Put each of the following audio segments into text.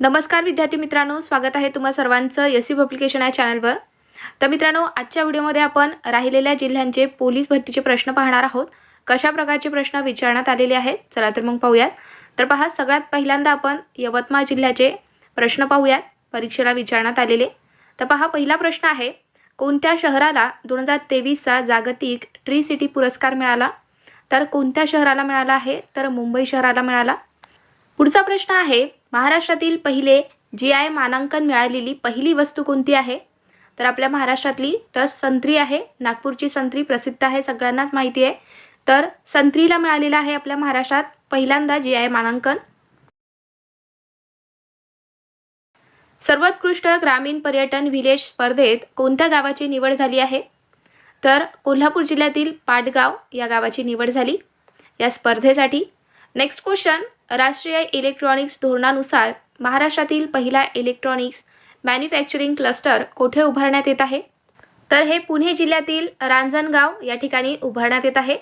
नमस्कार विद्यार्थी मित्रांनो स्वागत आहे तुम्हा सर्वांचं एस सी पब्लिकेशन या चॅनलवर. तर मित्रांनो आजच्या व्हिडिओमध्ये आपण राहिलेल्या जिल्ह्यांचे पोलीस भरतीचे प्रश्न पाहणार आहोत. कशा प्रकारचे प्रश्न विचारण्यात आलेले आहेत चला तर मग पाहूयात. तर पहा सगळ्यात पहिल्यांदा आपण यवतमाळ जिल्ह्याचे प्रश्न पाहूयात परीक्षेला विचारण्यात आलेले. तर पहा पहिला प्रश्न आहे कोणत्या शहराला दोन हजार तेवीसचा जागतिक ट्री सिटी पुरस्कार मिळाला? तर कोणत्या शहराला मिळाला आहे? तर मुंबई शहराला मिळाला. पुढचा प्रश्न आहे महाराष्ट्रातील पहिले जी आय मानांकन मिळालेली पहिली वस्तू कोणती आहे? तर आपल्या महाराष्ट्रातली तर संत्री आहे नागपूरची संत्री प्रसिद्ध आहे सगळ्यांनाच माहिती आहे. तर संत्रीला मिळालेलं आहे आपल्या महाराष्ट्रात पहिल्यांदा जी आय मानांकन. सर्वोत्कृष्ट ग्रामीण पर्यटन व्हिलेज स्पर्धेत कोणत्या गावाची निवड झाली आहे? तर कोल्हापूर जिल्ह्यातील पाटगाव या गावाची निवड झाली. या स्पर्धेसाठी नेक्स्ट क्वेश्चन राष्ट्रीय इलेक्ट्रॉनिक्स धोरणानुसार महाराष्ट्रातील पहिला इलेक्ट्रॉनिक्स मॅन्युफॅक्चरिंग क्लस्टर कोठे उभारण्यात येत आहे? तर हे पुणे जिल्ह्यातील रांजणगाव या ठिकाणी उभारण्यात येत आहे.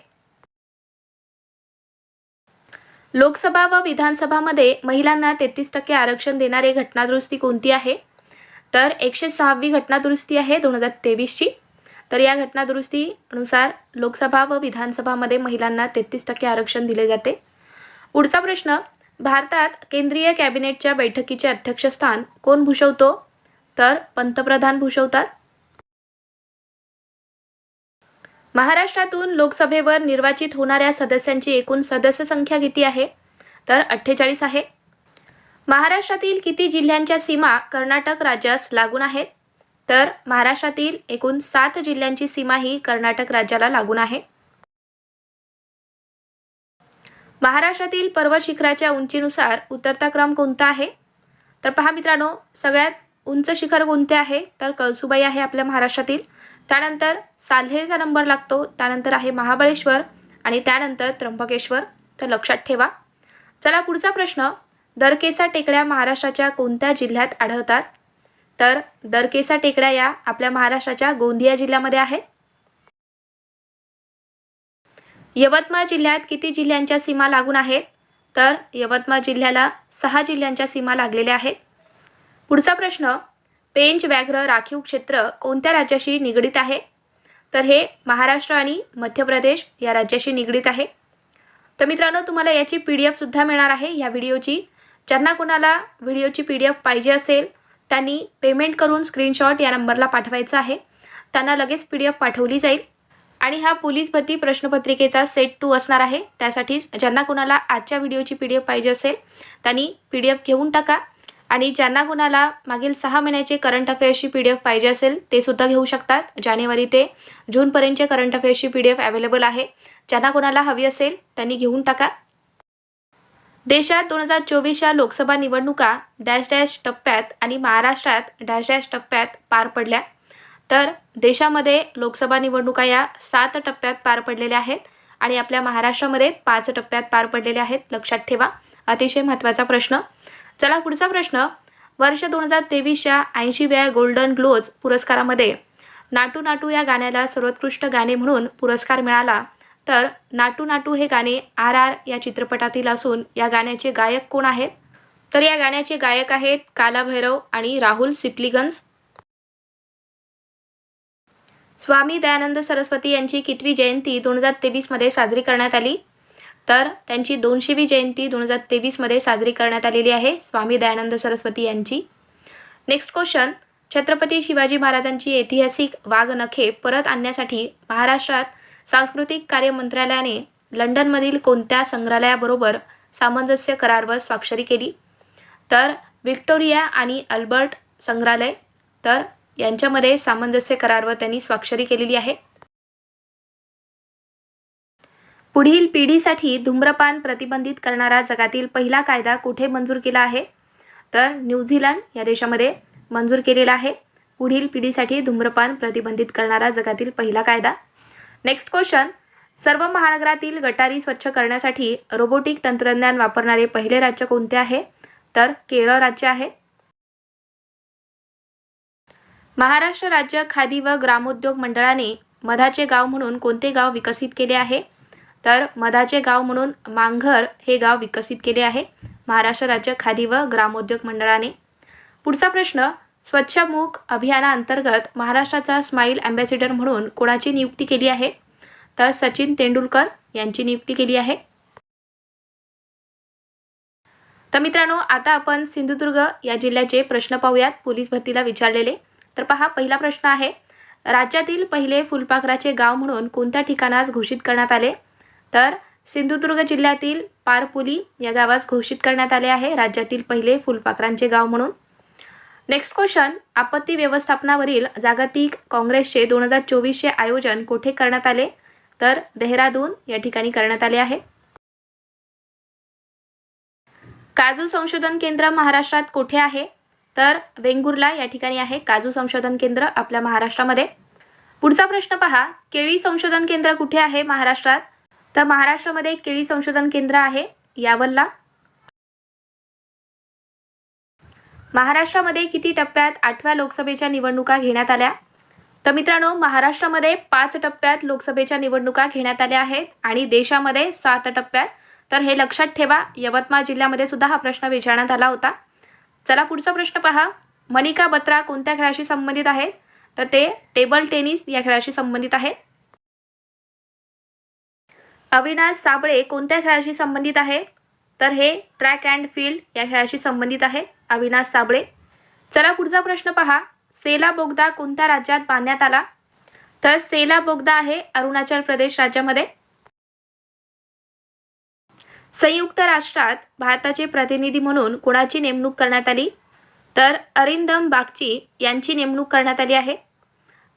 लोकसभा व विधानसभामध्ये महिलांना तेहतीस टक्के आरक्षण देणारी घटनादुरुस्ती कोणती आहे? तर एकशे सहावी घटनादुरुस्ती आहे दोन हजार तेवीसची. तर या घटनादुरुस्तीनुसार लोकसभा व विधानसभामध्ये महिलांना तेहतीस टक्के आरक्षण दिले जाते. पुढचा प्रश्न भारतात केंद्रीय कॅबिनेटच्या बैठकीचे अध्यक्षस्थान कोण भूषवतो? तर पंतप्रधान भूषवतात. महाराष्ट्रातून लोकसभेवर निर्वाचित होणाऱ्या सदस्यांची एकूण सदस्य संख्या किती आहे? तर अठ्ठेचाळीस आहे. महाराष्ट्रातील किती जिल्ह्यांच्या सीमा कर्नाटक राज्यास लागून आहेत? तर महाराष्ट्रातील एकूण सात जिल्ह्यांची सीमा ही कर्नाटक राज्याला लागून आहे. महाराष्ट्रातील पर्वत शिखराच्या उंचीनुसार उतरता क्रम कोणता आहे? तर पहा मित्रांनो सगळ्यात उंच शिखर कोणते आहे? तर कळसुबाई आहे आपल्या महाराष्ट्रातील. त्यानंतर साल्हेचा नंबर लागतो त्यानंतर आहे महाबळेश्वर आणि त्यानंतर त्र्यंबकेश्वर. तर लक्षात ठेवा. चला पुढचा प्रश्न. दरकेसा टेकड्या महाराष्ट्राच्या कोणत्या जिल्ह्यात आढळतात? तर दरकेसा टेकड्या या आपल्या महाराष्ट्राच्या गोंदिया जिल्ह्यामध्ये आहेत. यवतमाळ जिल्ह्यात किती जिल्ह्यांच्या सीमा लागून आहेत? तर यवतमाळ जिल्ह्याला सहा जिल्ह्यांच्या सीमा लागलेल्या आहेत. पुढचा प्रश्न पेंच व्याघ्र राखीव क्षेत्र कोणत्या राज्याशी निगडीत आहे? तर हे महाराष्ट्र आणि मध्य प्रदेश या राज्याशी निगडीत आहे. तर मित्रांनो तुम्हाला याची पी डी एफसुद्धा मिळणार आहे. या व्हिडिओची ज्यांना कोणाला व्हिडिओची पी डी एफ पाहिजे असेल त्यांनी पेमेंट करून स्क्रीनशॉट या नंबरला पाठवायचा आहे. त्यांना लगेच पी डी एफ पाठवली जाईल. आणि हा पोलीस भरती प्रश्नपत्रिकेचा सेट टू असणार आहे. त्यासाठीच ज्यांना कोणाला आजच्या व्हिडिओची पी डी एफ पाहिजे असेल त्यांनी पी डी एफ घेऊन टाका. आणि ज्यांना कोणाला मागील सहा महिन्याचे करंट अफेअर्सची पी डी एफ पाहिजे असेल ते सुद्धा घेऊ शकतात. जानेवारी ते जूनपर्यंतचे करंट अफेअर्सची पी डी एफ अवेलेबल आहे. ज्यांना कोणाला हवी असेल त्यांनी घेऊन टाका. देशात दोन हजार चोवीसच्या लोकसभा निवडणुका डॅश डॅश टप्प्यात आणि महाराष्ट्रात डॅश डॅश टप्प्यात पार पडल्या. तर देशामध्ये लोकसभा निवडणुका या सात टप्प्यात पार पडलेल्या आहेत आणि आपल्या महाराष्ट्रामध्ये पाच टप्प्यात पार पडलेल्या आहेत. लक्षात ठेवा. अतिशय महत्त्वाचा प्रश्न. चला पुढचा प्रश्न. वर्ष दोन हजार तेवीसच्या ऐंशीव्या गोल्डन ग्लोज पुरस्कारामध्ये नाटू नाटू या गाण्याला सर्वोत्कृष्ट गाणे म्हणून पुरस्कार मिळाला. तर नाटू नाटू हे गाणे आर आर या चित्रपटातील असून या गाण्याचे गायक कोण आहेत? तर या गाण्याचे गायक आहेत काला भैरव आणि राहुल सिप्लिगन्स स्वामी दयानंद सरस्वती यांची कितवी जयंती दोन हजार तेवीसमध्ये साजरी करण्यात आली. तर त्यांची दोनशेवी जयंती दोन हजार तेवीसमध्ये साजरी करण्यात आलेली आहे स्वामी दयानंद सरस्वती यांची. नेक्स्ट क्वेश्चन छत्रपती शिवाजी महाराजांची ऐतिहासिक वाघनखे परत आणण्यासाठी महाराष्ट्रात सांस्कृतिक कार्य मंत्रालयाने लंडनमधील कोणत्या संग्रहालयाबरोबर सामंजस्य करारवर स्वाक्षरी केली? तर व्हिक्टोरिया आणि अल्बर्ट संग्रहालय. तर यांच्यामध्ये सामंजस्य करारवर त्यांनी स्वाक्षरी केलेली आहे. पुढील पिढीसाठी धूम्रपान प्रतिबंधित करणारा जगातील पहिला कायदा कुठे मंजूर केला आहे? तर न्यूझीलंड या देशामध्ये मंजूर केलेला आहे. पुढील पिढीसाठी धूम्रपान प्रतिबंधित करणारा जगातील पहिला कायदा. Next question. सर्व महानगरातील गटारी स्वच्छ करण्यासाठी रोबोटिक तंत्रज्ञान वापरणारे पहिले राज्य कोणते आहे? तर केरळ राज्य आहे. महाराष्ट्र राज्य खादी व ग्रामोद्योग मंडळाने मधाचे गाव म्हणून कोणते गाव विकसित केले आहे? तर मधाचे गाव म्हणून मांघर हे गाव विकसित केले आहे महाराष्ट्र राज्य खादी व ग्रामोद्योग मंडळाने. पुढचा प्रश्न स्वच्छमुख अभियानाअंतर्गत महाराष्ट्राचा स्माईल अँबॅसिडर म्हणून कोणाची नियुक्ती केली आहे? तर सचिन तेंडुलकर यांची नियुक्ती केली आहे. तर मित्रांनो आता आपण सिंधुदुर्ग या जिल्ह्याचे प्रश्न पाहूयात. पोलीस भरतीला विचारलेले. तर पहा पहिला प्रश्न आहे. राज्यातील पहिले फुलपाखराचे गाव म्हणून कोणत्या ठिकाणास घोषित करण्यात आले? तर सिंधुदुर्ग जिल्ह्यातील पारपुली या गावास घोषित करण्यात आले आहे राज्यातील पहिले फुलपाखरांचे गाव म्हणून. नेक्स्ट क्वेश्चन आपत्ती व्यवस्थापनावरील जागतिक काँग्रेसचे दोन हजार चोवीसचे आयोजन कोठे करण्यात आले? तर देहरादून या ठिकाणी करण्यात आले आहे. काजू संशोधन केंद्र महाराष्ट्रात कोठे आहे? तर वेंगुर्ला या ठिकाणी आहे काजू संशोधन केंद्र आपल्या महाराष्ट्रामध्ये. पुढचा प्रश्न पहा केळी संशोधन केंद्र कुठे आहे महाराष्ट्रात? तर महाराष्ट्रामध्ये केळी संशोधन केंद्र आहे यावलला. महाराष्ट्रामध्ये किती टप्प्यात आठव्या लोकसभेच्या निवडणुका घेण्यात आल्या? तर मित्रांनो महाराष्ट्रामध्ये पाच टप्प्यात लोकसभेच्या निवडणुका घेण्यात आल्या आहेत आणि देशामध्ये सात टप्प्यात. तर हे लक्षात ठेवा यवतमाळ जिल्ह्यामध्ये सुद्धा हा प्रश्न विचारण्यात आला होता. चला पुढचा प्रश्न पहा. मनिका बत्रा कोणत्या खेळाशी संबंधित आहेत? तर ते टेबल टेनिस या खेळाशी संबंधित आहेत. अविनाश साबळे कोणत्या खेळाशी संबंधित आहेत? तर हे ट्रॅक अँड फील्ड या खेळाशी संबंधित आहे अविनाश साबळे. चला पुढचा प्रश्न पहा. सेला बोगदा कोणत्या राज्यात बांधण्यात आला? तर सेला बोगदा आहे अरुणाचल प्रदेश राज्यामध्ये. संयुक्त राष्ट्रात भारताचे प्रतिनिधी म्हणून कुणाची नेमणूक करण्यात आली? तर अरिंदम बागची यांची नेमणूक करण्यात आली आहे.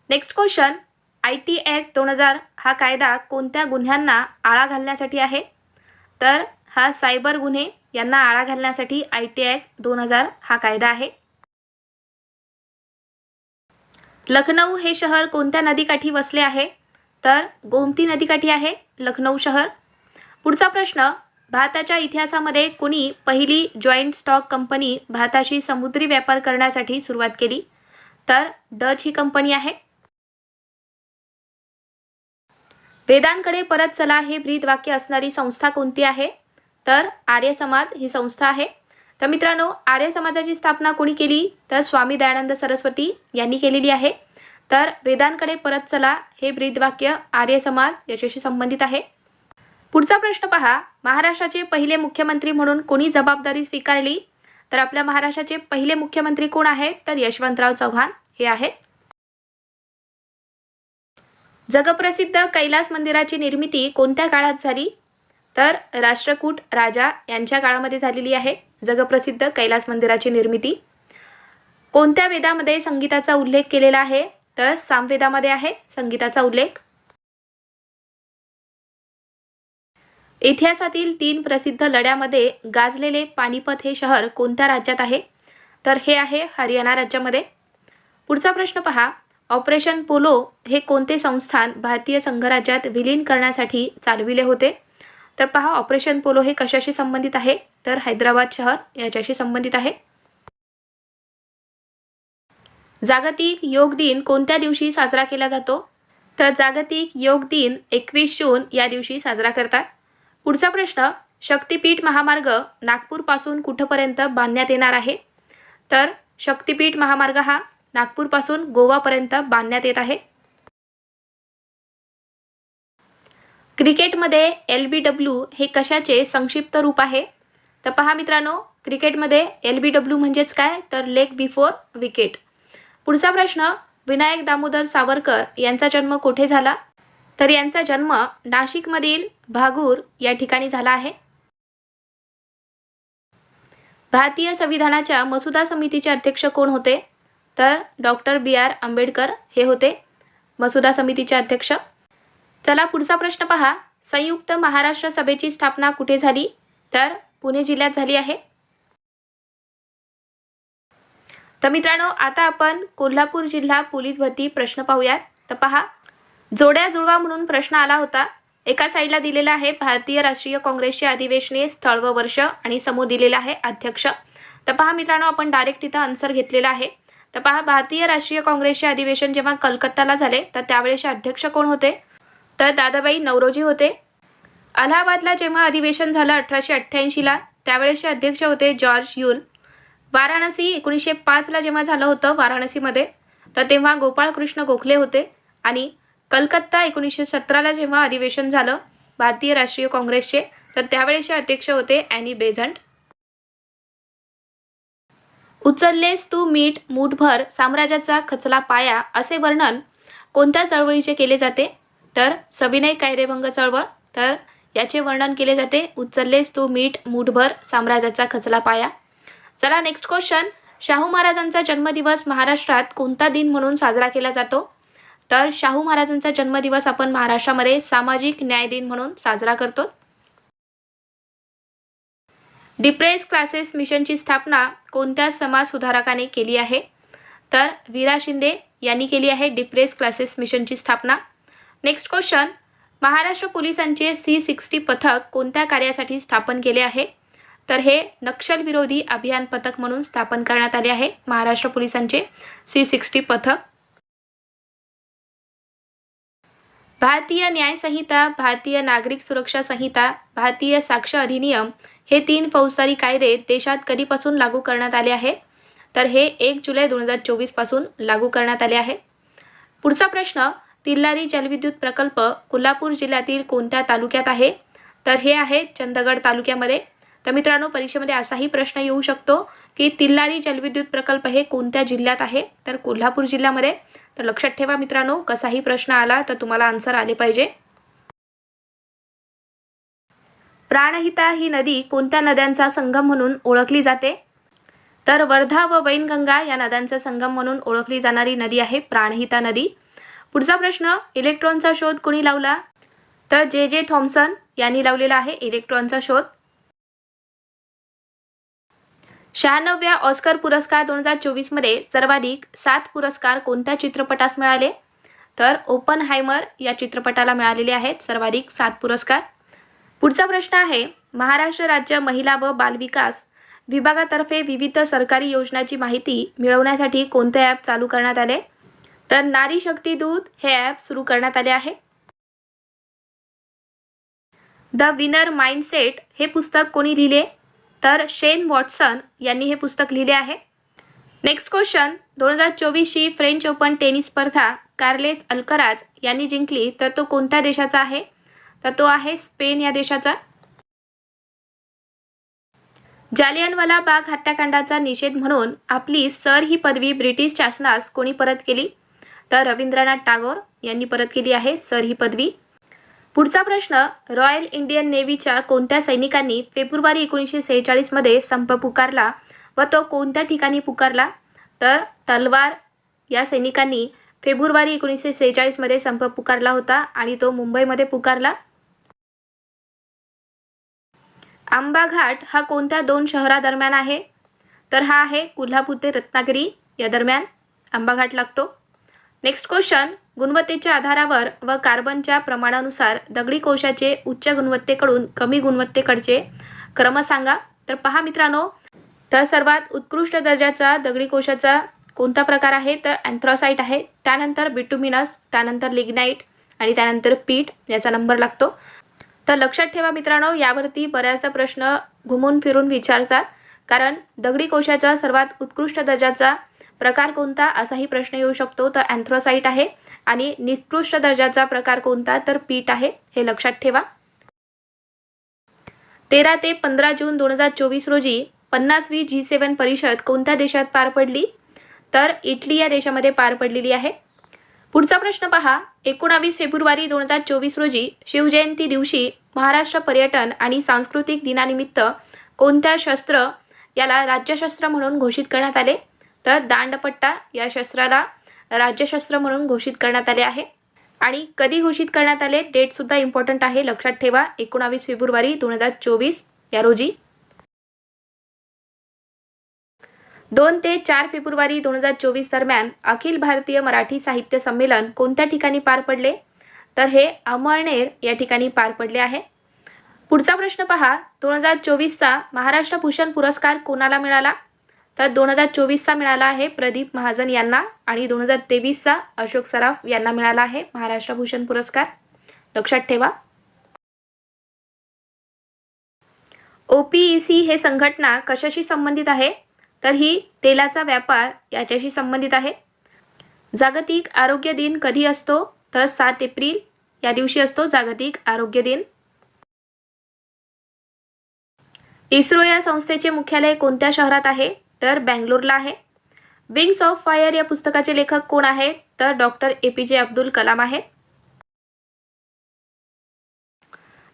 Next question I T act दोन हजार हा कायदा कोणत्या गुन्ह्यांना आळा घालण्यासाठी आहे? तर हा सायबर गुन्हे यांना आळा घालण्यासाठी आय टी ॲक्ट दोन हजार हा कायदा आहे. लखनौ हे शहर कोणत्या नदीकाठी वसले आहे? तर गोमती नदीकाठी आहे लखनौ शहर. पुढचा प्रश्न. भारताच्या इतिहासामध्ये कोणी पहिली जॉईंट स्टॉक कंपनी भारताशी समुद्री व्यापार करण्यासाठी सुरुवात केली? तर डच ही कंपनी आहे. वेदांकडे परत चला हे ब्रीद वाक्य असणारी संस्था कोणती आहे? तर आर्य समाज ही संस्था आहे. तर मित्रांनो आर्य समाजाची स्थापना कोणी केली? तर स्वामी दयानंद सरस्वती यांनी केलेली आहे. तर वेदांकडे परत चला हे ब्रीद वाक्य आर्य समाज याच्याशी संबंधित आहे. पुढचा प्रश्न पहा. महाराष्ट्राचे पहिले मुख्यमंत्री म्हणून कोणी जबाबदारी स्वीकारली? तर आपल्या महाराष्ट्राचे पहिले मुख्यमंत्री कोण आहेत तर यशवंतराव चव्हाण. हे आहेत. जगप्रसिद्ध कैलास मंदिराची निर्मिती कोणत्या काळात झाली? तर राष्ट्रकूट राजा यांच्या काळामध्ये झालेली आहे. जगप्रसिद्ध कैलास मंदिराची निर्मिती. कोणत्या वेदामध्ये संगीताचा उल्लेख केलेला आहे? तर सामवेदामध्ये आहे संगीताचा उल्लेख. इतिहासातील तीन प्रसिद्ध लढ्यामध्ये गाजलेले पानिपत हे शहर कोणत्या राज्यात आहे? तर हे आहे हरियाणा राज्यामध्ये. पुढचा प्रश्न पहा. ऑपरेशन पोलो हे कोणते संस्थान भारतीय संघराज्यात विलीन करण्यासाठी चालविले होते? तर पहा ऑपरेशन पोलो हे कशाशी संबंधित आहे? तर हैदराबाद शहर याच्याशी संबंधित आहे. जागतिक योग दिन कोणत्या दिवशी साजरा केला जातो? तर जागतिक योग दिन एकवीस जून या दिवशी साजरा करतात. पुढचा प्रश्न शक्तिपीठ महामार्ग नागपूरपासून कुठंपर्यंत बांधण्यात येणार आहे? तर शक्तिपीठ महामार्ग हा नागपूरपासून गोवापर्यंत बांधण्यात येत आहे. क्रिकेटमध्ये एल बी डब्ल्यू हे कशाचे संक्षिप्त रूप आहे? तर पहा मित्रांनो क्रिकेटमध्ये एल बी डब्ल्यू म्हणजेच काय? तर लेग बिफोर विकेट. पुढचा प्रश्न विनायक दामोदर सावरकर यांचा जन्म कोठे झाला? तर यांचा जन्म नाशिकमधील भागूर या ठिकाणी झाला आहे. भारतीय संविधानाच्या मसुदा समितीचे अध्यक्ष कोण होते? तर डॉक्टर बी आर आंबेडकर हे होते. मसुदा समितीचे अध्यक्ष. चला पुढचा प्रश्न पहा. संयुक्त महाराष्ट्र सभेची स्थापना कुठे झाली? तर पुणे जिल्ह्यात झाली आहे. तर मित्रांनो आता आपण कोल्हापूर जिल्हा पोलीस भरती प्रश्न पाहूयात. तर पहा जोड्या जुळवा म्हणून प्रश्न आला होता. एका साईडला दिलेला आहे भारतीय राष्ट्रीय काँग्रेसचे अधिवेशने स्थळ व वर्ष आणि समोर दिलेला आहे अध्यक्ष. तर पहा मित्रांनो आपण डायरेक्ट इथं आन्सर घेतलेला आहे. तर पहा भारतीय राष्ट्रीय काँग्रेसचे अधिवेशन जेव्हा कलकत्ताला झाले तर त्यावेळेचे अध्यक्ष कोण होते? तर दादाबाई नवरोजी होते. अलाहाबादला जेव्हा अधिवेशन झालं अठराशे अठ्ठ्याऐंशीला त्यावेळेसचे अध्यक्ष होते जॉर्ज यून वाराणसी एकोणीसशे पाचला जेव्हा झालं होतं वाराणसीमध्ये तर तेव्हा गोपाळकृष्ण गोखले होते आणि कलकत्ता एकोणीसशे सतराला जेव्हा अधिवेशन झालं भारतीय राष्ट्रीय काँग्रेसचे तर त्यावेळेसचे अध्यक्ष होते ॲनी बेझंट. उचललेस तू मीठ मूठभर साम्राज्याचा खचला पाया असे वर्णन कोणत्या चळवळीचे केले जाते? तर सविनय कायदेभंग चळवळ तर याचे वर्णन केले जाते उचललेस तू मीठ मूठभर साम्राज्याचा खचला पाया. चला नेक्स्ट क्वेश्चन शाहू महाराजांचा जन्मदिवस महाराष्ट्रात कोणता दिन म्हणून साजरा केला जातो? तर शाहू महाराजांचा जन्मदिवस आपण महाराष्ट्रामध्ये सामाजिक न्याय दिन म्हणून साजरा करतो. डिप्रेस क्लासेस मिशनची स्थापना कोणत्या समाज सुधारकाने केली आहे? तर वीरा शिंदे यांनी केली आहे डिप्रेस क्लासेस मिशनची स्थापना. नेक्स्ट क्वेश्चन महाराष्ट्र पोलिसांचे सी सिक्स्टी पथक कोणत्या कार्यासाठी स्थापन केले आहे? तर हे नक्षलविरोधी अभियान पथक म्हणून स्थापन करण्यात आले आहे महाराष्ट्र पोलिसांचे सी सिक्स्टी पथक. भारतीय न्याय संहिता भारतीय नागरिक सुरक्षा संहिता भारतीय साक्ष अधिनियम हे तीन फौजदारी कायदे देशात कधीपासून लागू करण्यात आले आहेत? तर हे एक जुलै दोन हजार चोवीसपासून लागू करण्यात आले आहे. पुढचा प्रश्न तिल्लारी जलविद्युत प्रकल्प कोल्हापूर जिल्ह्यातील कोणत्या तालुक्यात आहे? तर हे आहे चंदगड तालुक्यामध्ये. तर मित्रांनो परीक्षेमध्ये असाही प्रश्न येऊ शकतो. की तिल्लारी जलविद्युत प्रकल्प हे कोणत्या जिल्ह्यात आहे? तर कोल्हापूर जिल्ह्यामध्ये. तर लक्षात ठेवा मित्रांनो कसाही प्रश्न आला तर तुम्हाला आन्सर आले पाहिजे. प्राणहिता ही नदी कोणत्या नद्यांचा संगम म्हणून ओळखली जाते? तर वर्धा व वैनगंगा या नद्यांचा संगम म्हणून ओळखली जाणारी नदी आहे प्राणहिता नदी. पुढचा प्रश्न इलेक्ट्रॉनचा शोध कोणी लावला? तर जे जे थॉम्सन यांनी लावलेला आहे इलेक्ट्रॉनचा शोध. शहाण्णव्या ऑस्कर पुरस्कार दोन हजार चोवीसमध्ये सर्वाधिक सात पुरस्कार कोणत्या चित्रपटास मिळाले? तर ओपन हायमर या चित्रपटाला मिळालेले आहेत सर्वाधिक सात पुरस्कार. पुढचा प्रश्न आहे महाराष्ट्र राज्य महिला व बालविकास विभागातर्फे विविध सरकारी योजनाची माहिती मिळवण्यासाठी कोणते ॲप चालू करण्यात आले? तर नारी शक्ती दूत हे ॲप सुरू करण्यात आले आहे. द विनर माइंडसेट हे पुस्तक कोणी लिहिले? तर शेन वॉटसन यांनी हे पुस्तक लिहिले आहे. नेक्स्ट क्वेश्चन दोन हजार चोवीसची फ्रेंच ओपन टेनिस स्पर्धा कार्लेस अल्कराज यांनी जिंकली. तर तो कोणत्या देशाचा आहे? तर तो आहे स्पेन या देशाचा. जालियनवाला बाग हत्याकांडाचा निषेध म्हणून आपली सर ही पदवी ब्रिटिश शासनास कोणी परत केली? तर रवींद्रनाथ टागोर यांनी परत केली आहे सर ही पदवी. पुढचा प्रश्न रॉयल इंडियन नेव्हीच्या कोणत्या सैनिकांनी फेब्रुवारी एकोणीसशे सेहेचाळीसमध्ये संप पुकारला व तो कोणत्या ठिकाणी पुकारला? तर तलवार या सैनिकांनी फेब्रुवारी एकोणीसशे सेहेचाळीसमध्ये संप पुकारला होता आणि तो मुंबईमध्ये पुकारला. आंबा घाट हा कोणत्या दोन शहरादरम्यान आहे? तर हा आहे कोल्हापूर ते रत्नागिरी या दरम्यान. आंबा घाट लागतो. नेक्स्ट क्वेश्चन गुणवत्तेच्या आधारावर व कार्बनच्या प्रमाणानुसार दगडी कोशाचे उच्च गुणवत्तेकडून कमी गुणवत्तेकडचे क्रम सांगा. तर पहा मित्रांनो तर सर्वात उत्कृष्ट दर्जाचा दगडी कोशाचा कोणता प्रकार आहे? तर अँथ्रॉसाईट आहे त्यानंतर बिटुमिनस त्यानंतर लिग्नाईट आणि त्यानंतर पीठ याचा नंबर लागतो. तर लक्षात ठेवा मित्रांनो यावरती बऱ्याचदा प्रश्न घुमून फिरून विचारतात. कारण दगडी कोशाचा सर्वात उत्कृष्ट दर्जाचा प्रकार कोणता असाही प्रश्न येऊ शकतो. तर अँथ्रोसाईट आहे आणि निकृष्ट दर्जाचा प्रकार कोणता तर पीठ आहे हे लक्षात ठेवा. तेरा ते पंधरा जून दोन हजार चोवीस रोजी पन्नासवी जी सेवन परिषद कोणत्या देशात पार पडली? तर इटली या देशामध्ये पार पडलेली आहे. पुढचा प्रश्न पहा. एकोणावीस फेब्रुवारी दोन हजार चोवीस रोजी शिवजयंती दिवशी महाराष्ट्र पर्यटन आणि सांस्कृतिक दिनानिमित्त कोणत्या शस्त्र याला राज्यशस्त्र म्हणून घोषित करण्यात आले? तर दांडपट्टा या शस्त्राला राज्यशस्त्र म्हणून घोषित करण्यात आले आहे. आणि कधी घोषित करण्यात आले डेटसुद्धा इम्पॉर्टंट आहे. लक्षात ठेवा एकोणावीस फेब्रुवारी दोन हजार चोवीस या रोजी. दोन ते चार फेब्रुवारी दोन हजार चोवीस दरम्यान अखिल भारतीय मराठी साहित्य संमेलन कोणत्या ठिकाणी पार पडले? तर हे अमळनेर या ठिकाणी पार पडले आहे. पुढचा प्रश्न पहा दोन हजार चोवीसचा महाराष्ट्र भूषण पुरस्कार कोणाला मिळाला? तर दोन हजार चोवीसचा मिळाला आहे प्रदीप महाजन यांना आणि दोन हजार तेवीसचा अशोक सराफ यांना मिळाला आहे महाराष्ट्र भूषण पुरस्कार. लक्षात ठेवा. ओ पी ई सी हे संघटना कशाशी संबंधित आहे? तर ही तेलाचा व्यापार याच्याशी संबंधित आहे. जागतिक आरोग्य दिन कधी असतो? तर सात एप्रिल या दिवशी असतो जागतिक आरोग्य दिन. इस्रो या संस्थेचे मुख्यालय कोणत्या शहरात आहे? तर बँगलोरला आहे. विंग्स ऑफ फायर या पुस्तकाचे लेखक कोण आहेत? तर डॉक्टर ए पी जे अब्दुल कलाम आहेत.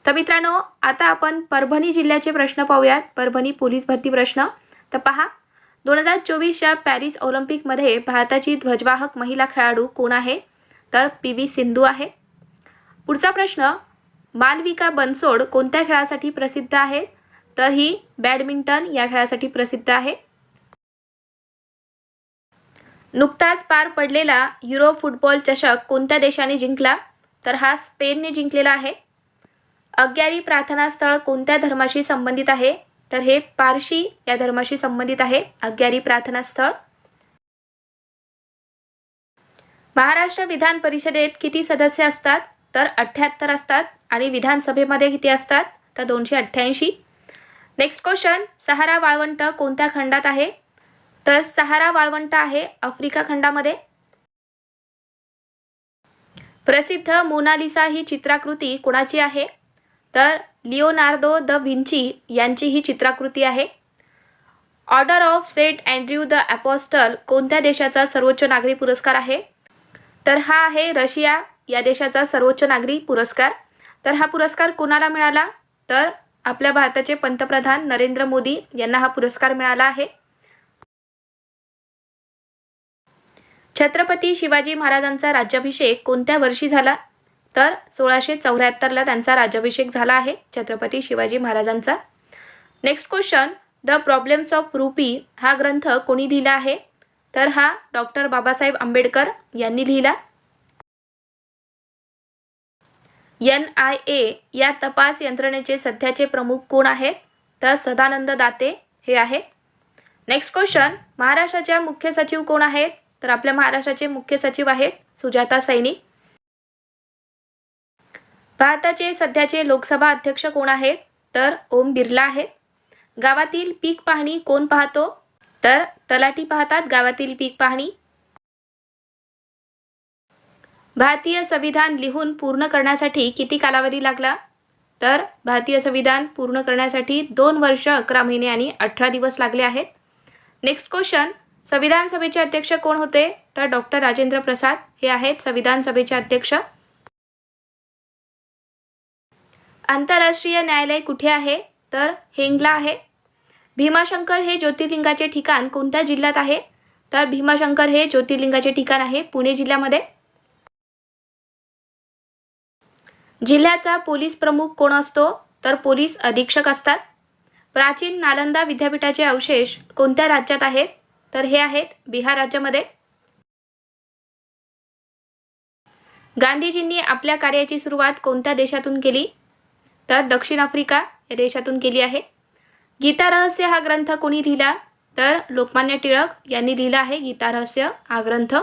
तर मित्रांनो आता आपण परभणी जिल्ह्याचे प्रश्न पाहूयात. परभणी पोलीस भरती प्रश्न. तर पहा दोन हजार चोवीसच्या पॅरिस ऑलिम्पिकमध्ये भारताची ध्वजवाहक महिला खेळाडू कोण आहे? तर पी व्ही सिंधू आहे. पुढचा प्रश्न मालविका बनसोड कोणत्या खेळासाठी प्रसिद्ध आहे तर ही बॅडमिंटन या खेळासाठी प्रसिद्ध आहे. नुकताच पार पडलेला युरो फुटबॉल चषक कोणत्या देशाने जिंकला? तर हा स्पेनने जिंकलेला आहे. अग्यारी प्रार्थना स्थळ कोणत्या धर्माशी संबंधित आहे? तर हे पारशी या धर्माशी संबंधित आहे. अग्यारी प्रार्थना स्थळ. महाराष्ट्र विधान परिषदेत किती सदस्य असतात? तर अठ्ठ्याहत्तर असतात आणि विधानसभेमध्ये किती असतात? तर दोनशे अठ्ठ्याऐंशी. नेक्स्ट क्वेश्चन सहारा वाळवंट कोणत्या खंडात आहे? तर सहारा वाळवंट आहे आफ्रिका खंडामध्ये. प्रसिद्ध मोनालिसा ही चित्राकृती कोणाची आहे? तर लिओनार्दो द विंची यांची ही चित्राकृती आहे. Order of Saint Andrew the Apostle कोणत्या देशाचा सर्वोच्च नागरी पुरस्कार आहे? तर हा आहे रशिया या देशाचा सर्वोच्च नागरी पुरस्कार. तर हा पुरस्कार कोणाला मिळाला? तर आपल्या भारताचे पंतप्रधान नरेंद्र मोदी यांना हा पुरस्कार मिळाला आहे. छत्रपती शिवाजी महाराजांचा राज्याभिषेक कोणत्या वर्षी झाला? तर सोळाशे चौऱ्याहत्तरला त्यांचा राज्याभिषेक झाला आहे छत्रपती शिवाजी महाराजांचा. Next question the problems of rupee हा ग्रंथ कोणी लिहिला आहे? तर हा डॉक्टर बाबासाहेब आंबेडकर यांनी लिहिला. एन आय ए या तपास यंत्रणेचे सध्याचे प्रमुख कोण आहेत? तर सदानंद दाते हे आहेत. नेक्स्ट क्वेश्चन महाराष्ट्राच्या मुख्य सचिव कोण आहेत? तर आपल्या महाराष्ट्राचे मुख्य सचिव आहेत सुजाता सैनी. भारताचे सध्याचे लोकसभा अध्यक्ष कोण आहेत? तर ओम बिर्ला आहेत. गावातील पीक पाहणी कोण पाहतो? तर तलाठी पाहतात गावातील पीक पाहणी. भारतीय संविधान लिहून पूर्ण करण्यासाठी किती कालावधी लागला? तर भारतीय संविधान पूर्ण करण्यासाठी दोन वर्ष अकरा महिने आणि अठरा दिवस लागले आहेत. नेक्स्ट क्वेश्चन संविधान सभेचे अध्यक्ष कोण होते? तर डॉक्टर राजेंद्र प्रसाद. हे आहेत संविधान सभेचे अध्यक्ष. आंतरराष्ट्रीय न्यायालय कुठे आहे? तर हेंगला आहे. भीमाशंकर हे ज्योतिर्लिंगाचे ठिकाण कोणत्या जिल्ह्यात आहे? तर भीमाशंकर हे ज्योतिर्लिंगाचे ठिकाण आहे पुणे जिल्ह्यामध्ये. जिल्ह्याचा पोलीस प्रमुख कोण असतो? तर पोलीस अधीक्षक असतात. प्राचीन नालंदा विद्यापीठाचे अवशेष कोणत्या राज्यात आहेत? तर हे आहेत बिहार राज्यामध्ये. गांधीजींनी आपल्या कार्याची सुरुवात कोणत्या देशातून केली? तर दक्षिण आफ्रिका या देशातून केली आहे. गीता रहस्य हा ग्रंथ कोणी लिहिला? तर लोकमान्य टिळक यांनी लिहिला आहे गीता रहस्य हा ग्रंथ.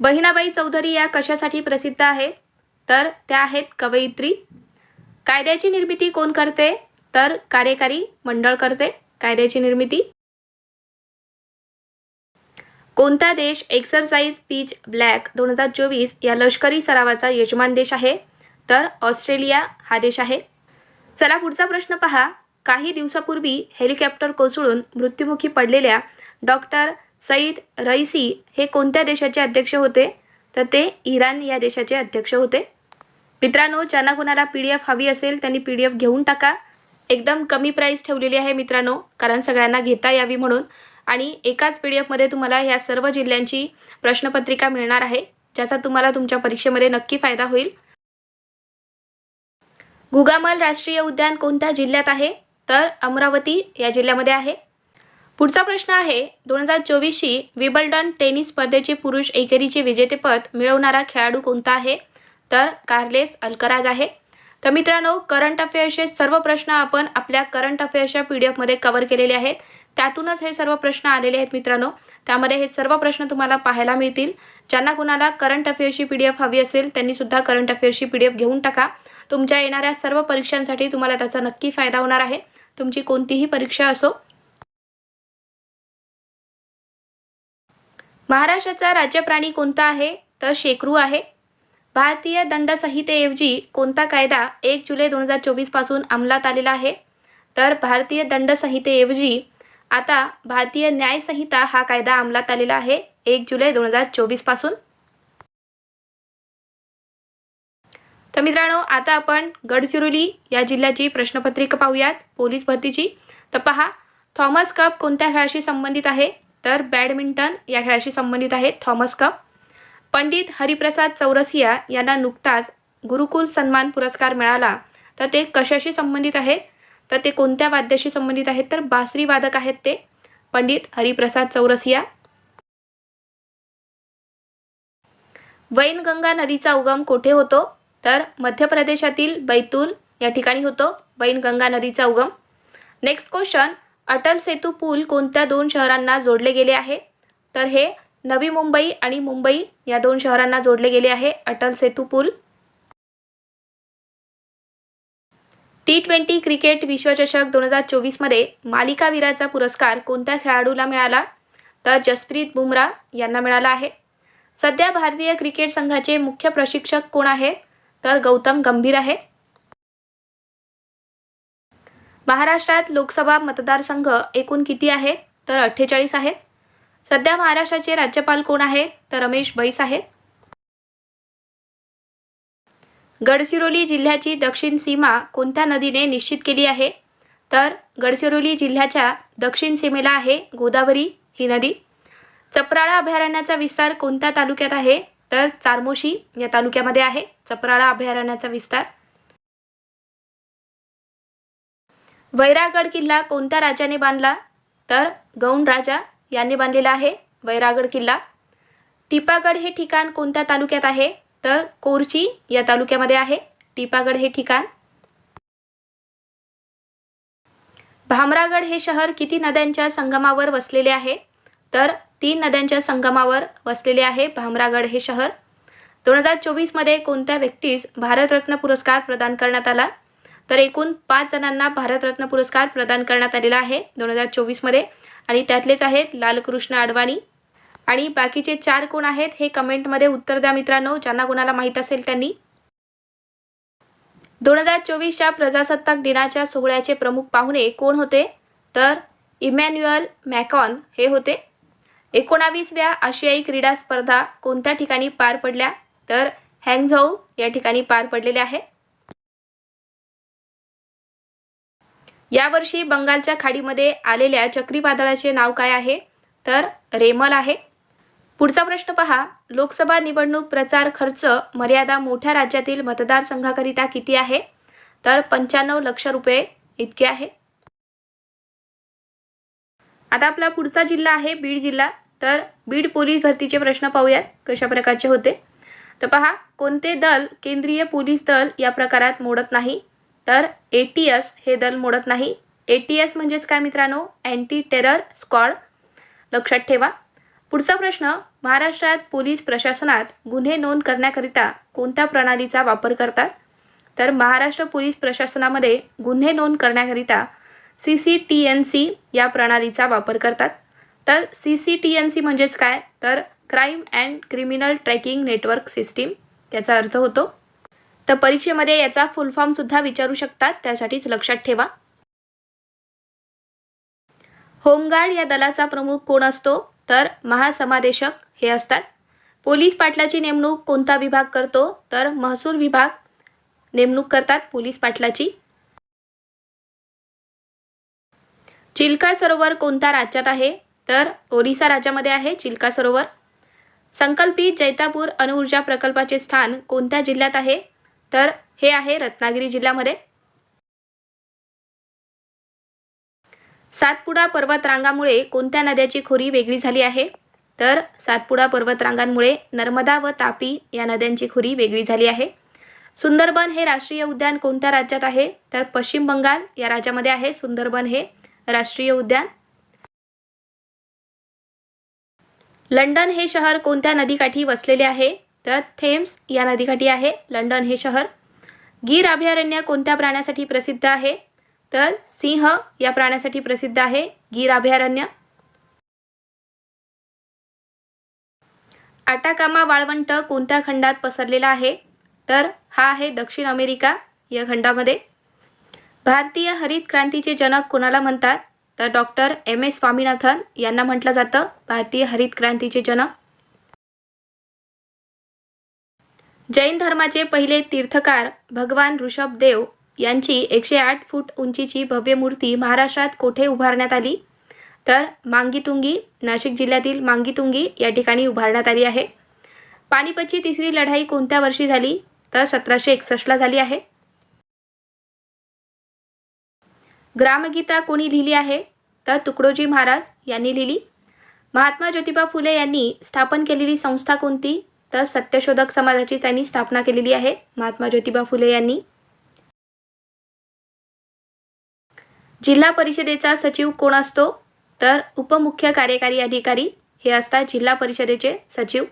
बहिणाबाई चौधरी या कशासाठी प्रसिद्ध आहेत? तर त्या आहेत कवयित्री. कायद्याची निर्मिती कोण करते? तर कार्यकारी मंडळ करते. कायद्याची निर्मिती? कोणता देश एक्सरसाइज पीच ब्लॅक दोन हजार चोवीस या लष्करी सरावाचा यजमान देश आहे? तर ऑस्ट्रेलिया हा देश आहे. चला पुढचा प्रश्न पहा. काही दिवसापूर्वी हेलिकॉप्टर कोसळून मृत्युमुखी पडलेल्या डॉक्टर सईद रईसी हे कोणत्या देशाचे अध्यक्ष होते? तर ते इराण या देशाचे अध्यक्ष होते. मित्रांनो ज्यांना कोणाला पी डी एफ हवी असेल त्यांनी पी डी एफ घेऊन टाका. एकदम कमी प्राईस ठेवलेली आहे मित्रांनो कारण सगळ्यांना घेता यावी म्हणून. आणि एकाच पी डी एफमध्ये तुम्हाला ह्या सर्व जिल्ह्यांची प्रश्नपत्रिका मिळणार आहे ज्याचा तुम्हाला तुमच्या परीक्षेमध्ये नक्की फायदा होईल. गुगामल राष्ट्रीय उद्यान कोणत्या जिल्ह्यात आहे? तर अमरावती या जिल्ह्यामध्ये आहे. पुढचा प्रश्न आहे दोन हजार चोवीसशी विबल्डन टेनिस स्पर्धेचे पुरुष एकेरीचे विजेतेपद मिळवणारा खेळाडू कोणता आहे? तर कार्लेस अल्कराज आहे. तर मित्रांनो करंट अफेअर्सचे सर्व प्रश्न आपण आपल्या करंट अफेअर्सच्या पी डी एफमध्ये कवर केलेले आहेत. त्यातूनच हे सर्व प्रश्न आलेले आहेत मित्रांनो. त्यामध्ये हे सर्व प्रश्न तुम्हाला पाहायला मिळतील. ज्यांना कुणाला करंट अफेअर्सची पी डी एफ हवी असेल त्यांनीसुद्धा करंट अफेअर्सची पी डी एफ घेऊन टाका. तुमच्या येणाऱ्या सर्व परीक्षांसाठी तुम्हाला त्याचा नक्की फायदा होणार आहे. तुमची कोणतीही परीक्षा असो. महाराष्ट्राचा राज्य प्राणी कोणता आहे? तर शेकरू आहे. भारतीय दंड संहितेऐवजी कोणता कायदा एक जुलै दोन हजार चोवीसपासून अंमलात आलेला आहे? तर भारतीय दंड संहितेऐवजी आता भारतीय न्यायसंहिता हा कायदा अंमलात आलेला आहे एक जुलै दोन हजार चोवीसपासून. तर मित्रांनो आता आपण गडचिरोली या जिल्ह्याची प्रश्नपत्रिका पाहूयात पोलीस भरतीची. तर पहा थॉमस कप कोणत्या खेळाशी संबंधित आहे? तर बॅडमिंटन या खेळाशी संबंधित आहे थॉमस कप. पंडित हरिप्रसाद चौरसिया यांना नुकताच गुरुकुल सन्मान पुरस्कार मिळाला. तर ते कशाशी संबंधित आहेत? तर ते कोणत्या वाद्याशी संबंधित आहेत? तर बासरी वादक आहेत ते. पंडित हरिप्रसाद चौरसिया. वैनगंगा नदीचा उगम कोठे होतो? तर मध्य प्रदेशातील बैतूल या ठिकाणी होतो. वैनगंगा नदीचा उगम. नेक्स्ट क्वेश्चन अटल सेतू पूल कोणत्या दोन शहरांना जोडले गेले आहे? तर हे नवी मुंबई आणि मुंबई या दोन शहरांना जोडले गेले आहे. अटल सेतू पूल. टी ट्वेंटी क्रिकेट विश्वचषक दोन हजार चोवीसमध्ये मालिकावीराचा पुरस्कार कोणत्या खेळाडूला मिळाला? तर जसप्रीत बुमराह यांना मिळाला आहे. सध्या भारतीय क्रिकेट संघाचे मुख्य प्रशिक्षक कोण आहेत तर गौतम गंभीर आहे. महाराष्ट्रात लोकसभा मतदारसंघ एकूण किती आहेत तर अठ्ठेचाळीस आहेत सध्या महाराष्ट्राचे राज्यपाल कोण आहेत? तर रमेश बैस आहेत. गडचिरोली जिल्ह्याची दक्षिण सीमा कोणत्या नदीने निश्चित केली आहे? तर गडचिरोली जिल्ह्याच्या दक्षिण सीमेला आहे गोदावरी ही नदी. चपराळा अभयारण्याचा विस्तार कोणत्या तालुक्यात आहे? तर चारमोशी या तालुक्यामध्ये आहे. चपराळा अभयारण्याचा विस्तार. वैरागड किल्ला कोणत्या राजाने बांधला? तर गौंड राजा यांनी बांधलेला आहे वैरागड किल्ला. टिपागड हे ठिकाण कोणत्या तालुक्यात आहे? तर कोरची या तालुक्यामध्ये आहे. टिपागड हे ठिकाण. भामरागड हे शहर किती नद्यांच्या संगमावर वसलेले आहे? तर तीन नद्यांच्या संगमावर वसलेले आहे भामरागड हे शहर. दोन हजार चोवीसमध्ये कोणत्या व्यक्तीस भारतरत्न पुरस्कार प्रदान करण्यात आला? तर एकूण पाच जणांना भारतरत्न पुरस्कार प्रदान करण्यात आलेला आहे दोन हजार चोवीसमध्ये आणि त्यातलेच आहेत लालकृष्ण अडवाणी आणि बाकीचे चार कोण आहेत हे कमेंटमध्ये उत्तर द्या मित्रांनो ज्यांना कोणाला माहीत असेल त्यांनी. दोन हजार चोवीसच्या प्रजासत्ताक दिनाच्या सोहळ्याचे प्रमुख पाहुणे कोण होते? तर इमॅन्युअल मॅकॉन हे होते. एकोणावीसव्या आशियाई क्रीडा स्पर्धा कोणत्या ठिकाणी पार पडल्या? तर हँगझाऊ या ठिकाणी पार पडलेल्या आहे यावर्षी बंगालच्या खाडीमध्ये आलेल्या चक्रीवादळाचे नाव काय आहे? तर रेमल आहे. पुढचा प्रश्न पहा. लोकसभा निवडणूक प्रचार खर्च मर्यादा मोठ्या राज्यातील मतदारसंघाकरिता किती आहे? तर पंच्याण्णव लक्ष रुपये इतके आहे. आता आपला पुढचा जिल्हा आहे बीड जिल्हा. तर बीड पोलीस भरतीचे प्रश्न पाहूयात. कशा प्रकारचे होते? तर पहा. कोणते दल केंद्रीय पोलीस दल या प्रकारात मोडत नाही? तर ए टी एस हे दल मोडत नाही. ए टी एस म्हणजेच काय मित्रांनो? अँटी टेरर स्क्वॉड लक्षात ठेवा. पुढचा प्रश्न महाराष्ट्रात पोलीस प्रशासनात गुन्हे नोंद करण्याकरिता कोणत्या प्रणालीचा वापर करतात? तर महाराष्ट्र पोलीस प्रशासनामध्ये गुन्हे नोंद करण्याकरिता C C T N C या प्रणालीचा वापर करतात. तर C C T N C म्हणजेच काय? तर crime and criminal tracking network system याचा अर्थ होतो. तर परीक्षेमध्ये याचा फुल फॉर्मसुद्धा विचारू शकतात. त्यासाठीच लक्षात ठेवा. होमगार्ड या दलाचा प्रमुख कोण असतो? तर महासमादेशक हे असतात. पोलीस पाटलाची नेमणूक कोणता विभाग करतो? तर महसूल विभाग नेमणूक करतात पोलीस पाटलाची. चिल्का सरोवर कोणत्या राज्यात आहे? तर ओरिसा राज्यामध्ये आहे चिल्का सरोवर. संकल्पित जैतापूर अणुऊर्जा प्रकल्पाचे स्थान कोणत्या जिल्ह्यात आहे? तर हे आहे रत्नागिरी जिल्ह्यामध्ये. सातपुडा पर्वतरांगामुळे कोणत्या नद्याची खोरी वेगळी झाली आहे? तर सातपुडा पर्वतरांगांमुळे नर्मदा व तापी या नद्यांची खोरी वेगळी झाली आहे. सुंदरबन हे राष्ट्रीय उद्यान कोणत्या राज्यात आहे? तर पश्चिम बंगाल या राज्यामध्ये आहे. सुंदरबन हे राष्ट्रीय उद्यान. लंडन हे शहर कोणत्या नदीकाठी वसलेले आहे? तर थेम्स या नदीकाठी आहे लंडन हे शहर. गीर अभयारण्य कोणत्या प्राण्यासाठी प्रसिद्ध आहे? तर सिंह या प्राण्यासाठी प्रसिद्ध आहे गीर अभयारण्य. आटाकामा वाळवंट कोणत्या खंडात पसरलेला आहे? तर हा आहे दक्षिण अमेरिका या खंडामध्ये. भारतीय हरित क्रांतीचे जनक कोणाला म्हणतात? तर डॉक्टर एम एस स्वामीनाथन यांना म्हटलं जातं भारतीय हरित क्रांतीचे जनक. जैन धर्माचे पहिले तीर्थकार भगवान ऋषभदेव यांची एकशे आठ फूट उंचीची भव्य मूर्ती महाराष्ट्रात कोठे उभारण्यात आली? तर मांगीतुंगी नाशिक जिल्ह्यातील मांगीतुंगी या ठिकाणी उभारण्यात आली आहे. पानिपतची तिसरी लढाई कोणत्या वर्षी झाली? तर सतराशे एकसष्टला झाली आहे. ग्रामगीता कोणी लिहिली आहे? तर तुकडोजी महाराज यांनी लिहिली. महात्मा ज्योतिबा फुले यांनी स्थापन केलेली संस्था कोणती? तर सत्यशोधक समाजाची त्यांनी स्थापना केलेली आहे. महात्मा ज्योतिबा फुले यांनी. जिल्हा परिषदेचा सचिव कोण असतो? तर उपमुख्य कार्यकारी अधिकारी हे असतात जिल्हा परिषदेचे सचिव.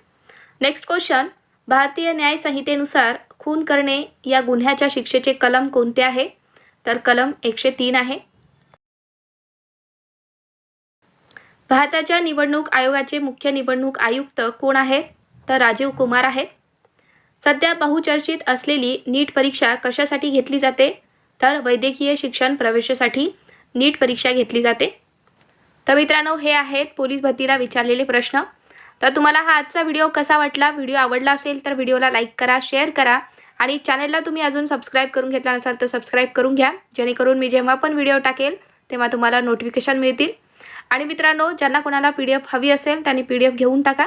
नेक्स्ट क्वेश्चन भारतीय न्याय संहितेनुसार खून करणे या गुन्ह्याच्या शिक्षेचे कलम कोणते आहे? तर कलम एकशे तीन आहे. भारताच्या निवडणूक आयोगाचे मुख्य निवडणूक आयुक्त कोण आहेत? तर राजीव कुमार आहेत. सध्या बहुचर्चित असलेली नीट परीक्षा कशासाठी घेतली जाते? तर वैद्यकीय शिक्षण प्रवेशासाठी नीट परीक्षा घेतली जाते. तर मित्रांनो हे आहेत पोलीस भरतीला विचारलेले प्रश्न. तर तुम्हाला हा आजचा व्हिडिओ कसा वाटला? व्हिडिओ आवडला असेल तर व्हिडिओला लाईक करा शेअर करा आणि चॅनलला तुम्ही अजून सबस्क्राईब करून घेतला नसाल तर सबस्क्राईब करून घ्या. जेणेकरून मी जेव्हा पण व्हिडिओ टाकेल तेव्हा तुम्हाला नोटिफिकेशन मिळतील. आणि मित्रांनो ज्यांना कोणाला पी डी एफ हवी असेल त्यांनी पी डी एफ घेऊन टाका.